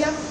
día.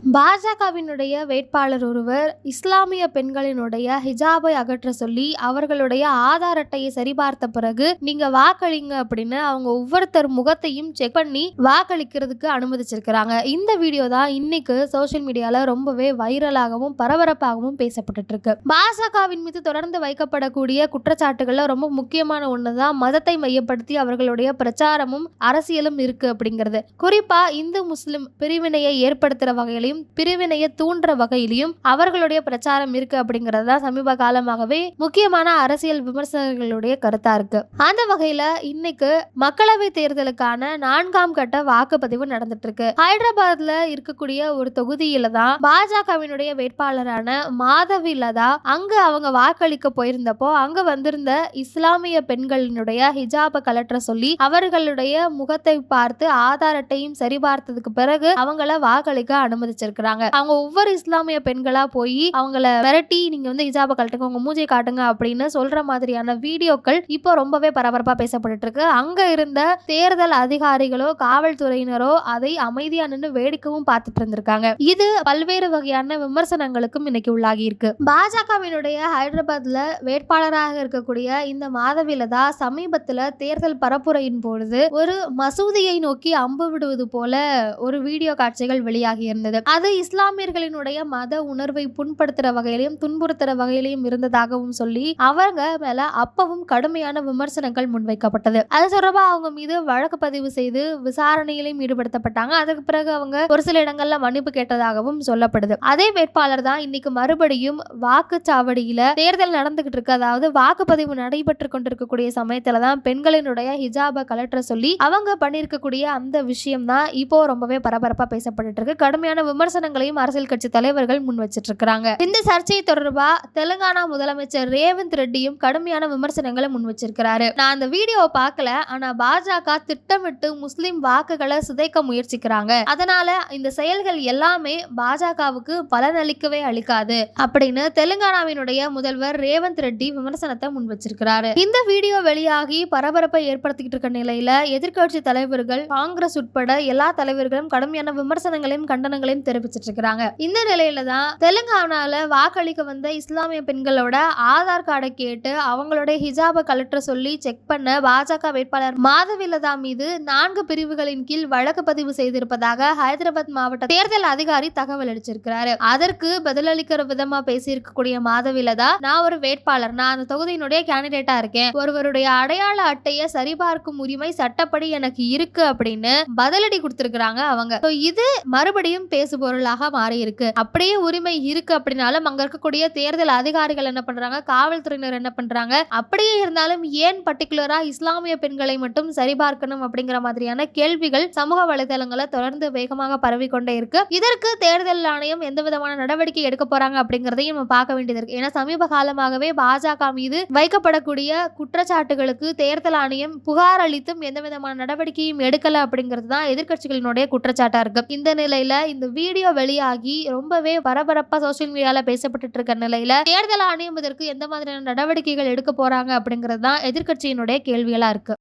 பாஜகவினுடைய வேட்பாளர் ஒருவர் இஸ்லாமிய பெண்களினுடைய ஹிஜாபை அகற்ற சொல்லி அவர்களுடைய ஆதார் அட்டையை சரிபார்த்த பிறகு நீங்க வாக்களிங்க அப்படின்னு அவங்க ஒவ்வொருத்தர் முகத்தையும் செக் பண்ணி வாக்களிக்கிறதுக்கு அனுமதிச்சிருக்கிறாங்க. இந்த வீடியோ தான் இன்னைக்கு சோஷியல் மீடியால ரொம்பவே வைரலாகவும் பரபரப்பாகவும் பேசப்பட்டுட்டு இருக்கு பாஜகவின் மீது தொடர்ந்து வைக்கப்படக்கூடிய குற்றச்சாட்டுகள்ல ரொம்ப முக்கியமான ஒண்ணுதான் மதத்தை மையப்படுத்தி அவர்களுடைய பிரச்சாரமும் அரசியலும் இருக்கு அப்படிங்கிறது. குறிப்பா இந்து முஸ்லிம் பிரிவினையை ஏற்படுத்துற வகையிலையும் பிரிவினையை தூண்டுற வகையிலையும் அவர்களுடைய பிரச்சாரம் இருக்கு அப்படிங்கிறது தான் சமீப காலமாகவே முக்கியமான அரசியல் விமர்சகர்களுடைய கருத்தா இருக்கு. அந்த வகையில இன்னைக்கு மக்களவை தேர்தலுக்கான நான்காம் கட்ட வாக்குப்பதிவு நடந்துட்டு இருக்கு ஹைதராபாத்ல இருக்கக்கூடிய ஒரு தொகுதியில தான் பாஜகவினுடைய வேட்பாளரான மாதவி லதா அங்க அவங்க வாக்களிக்க போயிருந்தப்போ அங்க வந்திருந்த இஸ்லாமிய பெண்களினுடைய ஹிஜாப கலற்ற சொல்லி அவர்களுடைய முகத்தை பார்த்து ஆதார் அட்டையும் சரிபார்த்ததுக்கு பிறகு அவங்கள வாக்களிக்க அனுமதி அனுமதிச்சிருக்கிறாங்க அவங்க ஒவ்வொரு இஸ்லாமிய பெண்களா போய் அவங்கள மிரட்டி நீங்க வந்து ஹிஜாபை கழட்டுங்க உங்க மூஞ்சியை காட்டுங்க அப்படின்னு சொல்ற மாதிரியான வீடியோக்கள் இப்போ ரொம்பவே பரபரப்பா பேசப்பட்டு இருக்கு அங்க இருந்த தேர்தல் அதிகாரிகளோ காவல்துறையினரோ அதை அமைதியா நின்று வேடிக்கவும் பார்த்துட்டு இருந்திருக்காங்க. இது பல்வேறு வகையான விமர்சனங்களுக்கும் இன்னைக்கு உள்ளாகி இருக்கு. பாஜகவினுடைய ஹைதராபாத்ல வேட்பாளராக இருக்கக்கூடிய இந்த மாதவிலதா சமீபத்துல தேர்தல் பரப்புரையின் பொழுது ஒரு மசூதியை நோக்கி அம்பு விடுவது போல ஒரு வீடியோ காட்சிகள் வெளியாகி இருந்தது. அது இஸ்லாமியர்களினுடைய மத உணர்வை புண்படுத்துற வகையிலையும் துன்புறுத்துற வகையிலையும் இருந்ததாகவும் சொல்லி அவங்க மேல அப்பவும் கடுமையான விமர்சனங்கள் முன்வைக்கப்பட்டது. அது தொடர்பா அவங்க மீது வழக்கு பதிவு செய்து விசாரணையிலும் ஈடுபடுத்தப்பட்டாங்க. அதுக்கு பிறகு அவங்க ஒரு சில இடங்கள்ல மன்னிப்பு கேட்டதாகவும் சொல்லப்படுது. அதே வேட்பாளர் தான் இன்னைக்கு மறுபடியும் வாக்குச்சாவடியில தேர்தல் நடந்துகிட்டு இருக்கு. அதாவது வாக்குப்பதிவு நடைபெற்று கொண்டிருக்கக்கூடிய சமயத்துல தான் பெண்களினுடைய ஹிஜாபை கலற்ற சொல்லி அவங்க பண்ணியிருக்கக்கூடிய அந்த விஷயம் தான் இப்போ ரொம்பவே பரபரப்பா பேசப்பட்டு இருக்கு. கடுமையான விமர்சனங்களையும் அரசியல் கட்சி தலைவர்கள் முன் வச்சிட்டு இருக்கிறாங்க இந்த சர்ச்சை தொடர்பா தெலுங்கானா முதலமைச்சர் ரேவந்த் ரெட்டியும் கடுமையான விமர்சனங்களை முன் வச்சிருக்கிறாரு. நான் அந்த வீடியோவை பார்க்கல ஆனா பாஜக திட்டமிட்டு முஸ்லிம் வாக்குகளை சிதைக்க முயற்சிக்கிறாங்க. அதனால இந்த செயல்கள் எல்லாமே பாஜகவுக்கு பலனளிக்கவே அளிக்காது அப்படின்னு தெலுங்கானாவினுடைய முதல்வர் ரேவந்த் ரெட்டி விமர்சனத்தை முன் வச்சிருக்கிறாரு. இந்த வீடியோ வெளியாகி பரபரப்பை ஏற்படுத்திக்கிட்டு இருக்க நிலையில எதிர்க்கட்சி தலைவர்கள் காங்கிரஸ் உட்பட எல்லா தலைவர்களும் கடுமையான விமர்சனங்களையும் கண்டனங்களையும் தெரிவிச்சிட்டு இருக்கிறாங்க இந்த நிலையில தான் தெலுங்கானால வாக்களிக்க வந்த இஸ்லாமிய பெண்களோட ஆதார் கார்டை கேட்டு அவங்களோட ஹிஜாபை கலெக்டர் சொல்லி செக் பண்ண பாஜக வேட்பாளர் மாதவிலதா மீது நான்கு பிரிவுகளின் கீழ் வழக்கு பதிவு செய்திருப்பதாக ஹைதராபாத் மாவட்ட தேர்தல் அதிகாரி தகவல் அளிச்சிருக்கிறாரு. அதற்கு பதிலளிக்கிற விதமா பேசியிருக்கக்கூடிய மாதவிலதா நான் ஒரு வேட்பாளர். நான் அந்த தொகுதியினுடைய கேண்டிடேட்டா இருக்கேன். ஒருவருடைய அடையாள அட்டையை சரிபார்க்கும் உரிமை சட்டப்படி எனக்கு இருக்கு அப்படின்னு பதிலடி கொடுத்திருக்கிறாங்க அவங்க. இது மறுபடியும் பேசு பொருளாக மாறியிருக்கு. அப்படியே உரிமை இருக்கு அப்படின்னாலும் அங்க இருக்கக்கூடிய தேர்தல் அதிகாரிகள் என்ன பண்றாங்க? காவல்துறையினர் என்ன பண்றாங்க? அப்படியே இருந்தாலும் ஏன் பர்டிகுலரா இஸ்லாமிய பெண்களை மட்டும் சரிபார்க்கணும் அப்படிங்கிற மாதிரியான கேள்விகள் சமூக வலைதளங்களை தொடர்ந்து வேகமாக பரவிக்கொண்டே இருக்கு. இதற்கு தேர்தல் ஆணையம் எந்த விதமான நடவடிக்கை எடுக்க போறாங்க அப்படிங்கறதையும் நம்ம பார்க்க வேண்டியது இருக்கு. ஏன்னா சமீப காலமாகவே பாஜக மீது வைக்கப்படக்கூடிய குற்றச்சாட்டுகளுக்கு தேர்தல் ஆணையம் புகார் அளித்தும் எந்த விதமான நடவடிக்கையும் எடுக்கல அப்படிங்கிறது தான் எதிர்கட்சிகளினுடைய குற்றச்சாட்டா இருக்கு. இந்த நிலையில இந்த வீடியோ வெளியாகி ரொம்பவே பரபரப்பா சோஷியல் மீடியால பேசப்பட்டு இருக்க நிலையில தேர்தல் ஆணையம் இதற்கு எந்த மாதிரியான நடவடிக்கைகள் எடுக்க போறாங்க அப்படிங்கிறது தான் எதிர்க்கட்சியினுடைய கேள்விகளா இருக்கு.